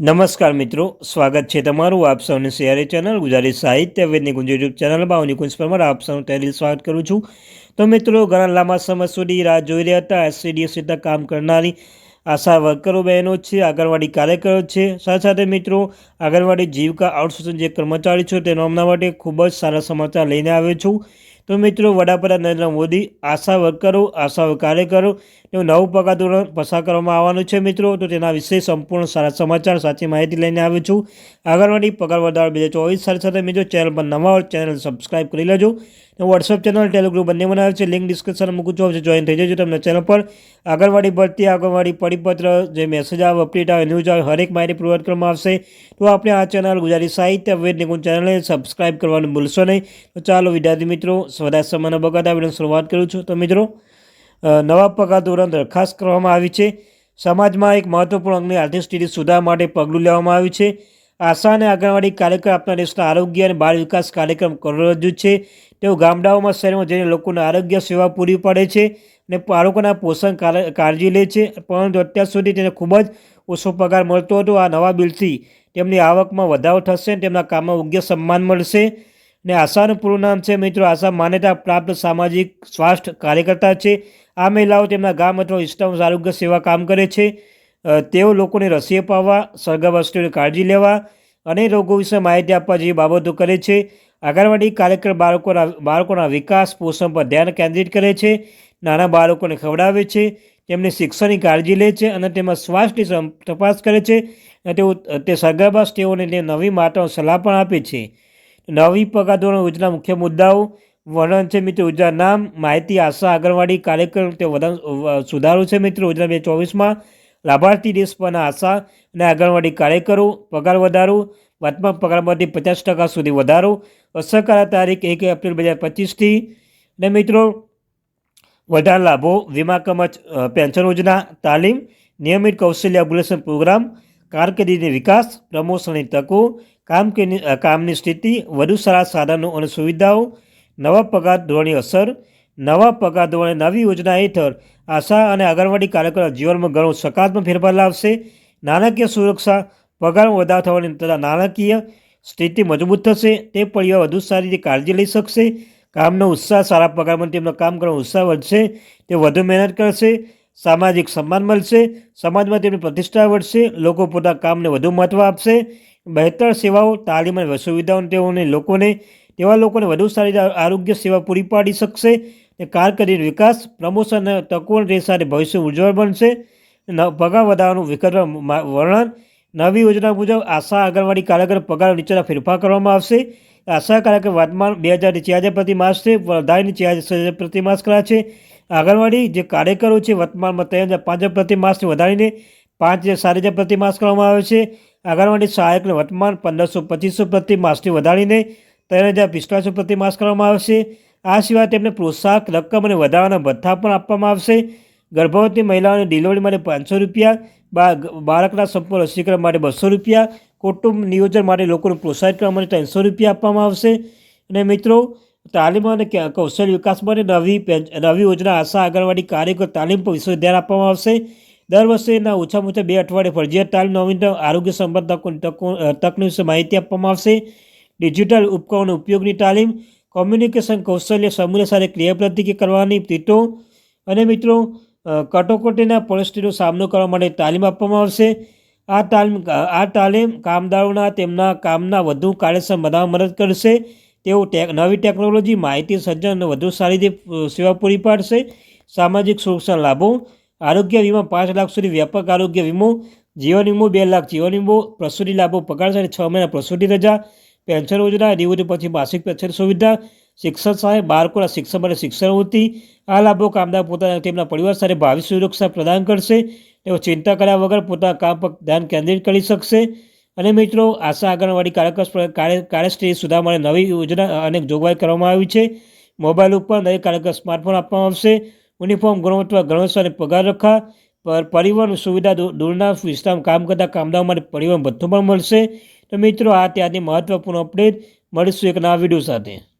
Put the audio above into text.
નમસ્કાર મિત્રો, સ્વાગત છે તમારું આપ સૌની શેરી ચેનલ, ગુજરાતી સાહિત્ય વેદની ગુંજ યુટ્યુબ ચેનલમાં હું નિકુંજ પરમાર, આપ સૌનું તહેલી સ્વાગત કરું છું. તો મિત્રો, ઘણા લાંબા સમય સુધી રાહ જોઈ રહ્યા હતા. એસસીડીએસ સીધા કામ કરનારી આશા વર્કરો બહેનો છે, આંગણવાડી કાર્યકરો છે. સાથે સાથે મિત્રો, આંગણવાડી જીવિકા આઉટસોર્સિંગ જે કર્મચારી છે, તેનો હમણાં માટે ખૂબ જ સારા સમાચાર લઈને આવ્યો છું. તો મિત્રો, વડાપ્રધાન નરેન્દ્ર મોદી આશા વર્કરો આશા કાર્યકરો તેનું નવું પગાર ધોરણ પસાર કરવામાં આવવાનું છે મિત્રો. તો તેના વિશે સંપૂર્ણ સારા સમાચાર, સાચી માહિતી લઈને આવ્યો છું. આગળવાડી પગાર વધારો બે ચોવીસ સાથે સાથે મિત્રો, ચેનલ પર નવા ચેનલ સબસ્ક્રાઈબ કરી લેજો. વોટ્સઅપ ચેનલ ટેલિગ્રુપ બંને બનાવે છે. લિંક ડિસ્ક્રિપ્શન મૂકું છું. જોઈન થઈ જજો તમને ચેનલ પર. આગળવાડી ભરતી આગળવાડી પરિપત્ર, જે મેસેજ આવે અપડેટ આવે ન્યૂઝ આવે, હરેક માહિતી પ્રોવાઈડ કરવામાં આવશે. તો આપણે આ ચેનલ ગુજરાતી સાહિત્ય વેદ નિકુંજ ચેનલને સબસ્ક્રાઈબ કરવાનું ભૂલશો નહીં. તો ચાલો વિદ્યાર્થી મિત્રો વધારે સમાના બગાડા આવીને શરૂઆત કરું છું. તો મિત્રો નવા પગાર ધોરણ દરખાસ્ત કરવામાં આવી છે. સમાજમાં એક મહત્વપૂર્ણ અંગની આર્થિક સ્થિતિ સુધારવા માટે પગલું લેવામાં આવ્યું છે. આશા અને આંગણવાડી કાર્યક્રમ આપણા દેશના આરોગ્ય અને બાળ વિકાસ કાર્યક્રમ કરોડરજ્જુ છે. તેઓ ગામડાઓમાં, શહેરમાં જઈને લોકોને આરોગ્ય સેવા પૂરી પાડે છે અને બાળકોના પોષણ કાળજી લે છે. પરંતુ અત્યાર સુધી તેને ખૂબ જ ઓછો પગાર મળતો હતો. આ નવા બિલથી તેમની આવકમાં વધારો થશે તેમના કામમાં યોગ્ય સન્માન મળશે. અને આશાનું પૂરું નામ છે મિત્રો. આશા માન્યતા પ્રાપ્ત સામાજિક સ્વાસ્થ્ય કાર્યકર્તા છે. આ મહિલાઓ તેમના ગામ અથવા વિસ્તારમાં આરોગ્ય સેવા કામ કરે છે. તેઓ લોકોને રસી અપાવવા સળગા કાળજી લેવા અને રોગો વિશે માહિતી આપવા જેવી બાબતો કરે છે. આંગણવાડી કાર્યક્રમ બાળકોના બાળકોના વિકાસ, પોષણ પર ધ્યાન કેન્દ્રિત કરે છે. નાના બાળકોને ખવડાવે છે. તેમની શિક્ષણની કાળજી લે છે અને તેમાં સ્વાસ્થ્યની તપાસ કરે છે. અને તેઓ, તે સગર્ભા તેઓને નવી માતાઓ સલાહ પણ આપે છે. નવી પગાર ધોરણ યોજના મુખ્ય મુદ્દાઓ વર્ણન છે મિત્રો. યોજના નામ, માહિતી, આશા, આંગણવાડી કાર્યક્રમ તે વધારે સુધારો છે મિત્રો. યોજના બે ચોવીસમાં લાભાર્થી દેશ પરના આશા અને આંગણવાડી કાર્યકરો પગાર વધારો વર્તમાન પગારમાંથી પચાસ ટકા સુધી વધારો, અસરકારક તારીખ એક એપ્રિલ બે હજાર પચીસથી ને મિત્રો, વધારે લાભો, વીમા કમચ પેન્શન યોજના, તાલીમ, નિયમિત કૌશલ્ય અપગ્રેશન પ્રોગ્રામ કારકિર્દીની વિકાસ, પ્રમોશનની તકો કામ કામની સ્થિતિ, વધુ સારા સાધનો અને સુવિધાઓ, નવા પગાર ધોરણની અસર, નવા પગાર ધોરણે નવી યોજના હેઠળ આશા અને આંગણવાડી કાર્યકરો જીવનમાં ઘણો સકારાત્મક ફેરફાર લાવશે. નાણાકીય સુરક્ષા, પગારમાં વધારો થવાની તથા નાણાકીય સ્થિતિ મજબૂત થશે, તે પરિવાર વધુ સારી રીતે કાળજી લઈ શકશે. કામનો ઉત્સાહ, સારા પગારમાં તેમનો કામ કરવાનો ઉત્સાહ વધશે તે વધુ મહેનત કરશે. સામાજિક સન્માન મળશે, સમાજમાં તેમની પ્રતિષ્ઠા વધશે, લોકો પોતાના કામને વધુ મહત્ત્વ આપશે. બહેતર સેવાઓ, તાલીમ અને સુવિધાઓ તેઓને લોકોને, તેવા લોકોને વધુ સારી આરોગ્ય સેવા પૂરી પાડી શકશે. ને કારકિર્દી વિકાસ, પ્રમોશન તકો સાથે ભવિષ્ય ઉજ્જવળ બનશે. પગાર વધારવાનું વિકલ્પ વર્ણન નવી યોજના મુજબ આશા આંગણવાડી કાર્યકર પગાર નીચેના ફેરફાર કરવામાં આવશે. આશા કાર્યકર વર્તમાન બે હજાર હજાર પ્રતિ માસ છે, વધારીને ચાર હજાર પ્રતિ માસ કરાશે આંગણવાડી જે કાર્યકરો છે, વર્તમાનમાં ત્રણ હજાર પાંચ હજાર પ્રતિ માસથી વધારીને પાંચ હજાર સાત હજાર પ્રતિ માસ કરવામાં આવે છે. આંગણવાડી સહાયકને વર્તમાન પંદરસો પચીસો પ્રતિ માસથી વધારીને ત્રણ હજાર પિસ્તાળીસો પ્રતિ માસ કરવામાં આવશે. આ સિવાય તેમને પ્રોત્સાહક રકમ અને વધારાના ભથ્થા પણ આપવામાં આવશે. ગર્ભવતી મહિલાઓની ડિલિવરી માટે પાંચસો રૂપિયા બાળકના સંપૂર્ણ રસીકરણ માટે બસો રૂપિયા, કુટુંબ નિયોજન માટે લોકોને પ્રોત્સાહિત કરવા માટે ત્રણસો રૂપિયા આપવામાં આવશે. અને મિત્રો, તાલીમ અને કૌશલ્ય વિકાસ માટે નવી નવી યોજના આશા આંગણવાડી કાર્યકર તાલીમ પર વિશેષ ધ્યાન આપવામાં આવશે. દર વર્ષેના ઓછામાં ઓછા બે અઠવાડિયે ફરજિયાત તાલીમ, નવીનતમ આરોગ્ય સંબંધ તકો તકની વિશે માહિતી આપવામાં આવશે. ડિજિટલ ઉપકરણો ઉપયોગની તાલીમ, કોમ્યુનિકેશન કૌશલ્ય સમૂહ સાથે ક્રિયાપ્રતિક્રિયા કરવાની રીતો અને મિત્રો કટોકટીના પરિસ્થિતિનો સામનો કરવા માટે તાલીમ આપવામાં આવશે. આ તાલીમ આ તાલીમ કામદારોના તેમના કામના વધુ કાર્યક્ષમ બનાવવા મદદ કરશે. તેઓ નવી ટેકનોલોજી, માહિતી સર્જન વધુ સારી રીતે સેવા પૂરી પાડશે. સામાજિક સુરક્ષા લાભો, આરોગ્ય વીમા પાંચ લાખ સુધી વ્યાપક આરોગ્ય વીમો, જીવન વીમો બે લાખ, જીવન વીમો પ્રસૂતિ લાભો પગાર સાથે છ મહિના પ્રસૂતિ રજા, પેન્શન યોજના નિવૃત્તિ પછી માસિક પેન્શન સુવિધા શિક્ષણ સહાય બાળકોના શિક્ષણ માટે શિક્ષણવૃત્તિ આ લાભો કામદાર પોતાના તેમના પરિવાર સાથે ભાવિ સુરક્ષા પ્રદાન કરશે. તેઓ ચિંતા કર્યા વગર પોતાના કામ પર ધ્યાન કેન્દ્રિત કરી શકશે. અને મિત્રો, આશા આંગણવાડી કાર્યકર કાર્યશ્રી સુધા માટે નવી યોજના અનેક જોગવાઈ કરવામાં આવી છે. મોબાઈલ ઉપર નવી કાર્યકર સ્માર્ટફોન આપવામાં આવશે. યુનિફોર્મ, ગુણવત્તા, ગણવત્તા અને પગાર રખા, પર પરિવહન સુવિધા દૂરના વિસ્તારમાં કામ કરતા કામદારો માટે પરિવહન ભથ્થું પણ મળશે. તો મિત્રો, આ ત્યાંની મહત્ત્વપૂર્ણ અપડેટ મળીશું એક નવા વીડિયો સાથે.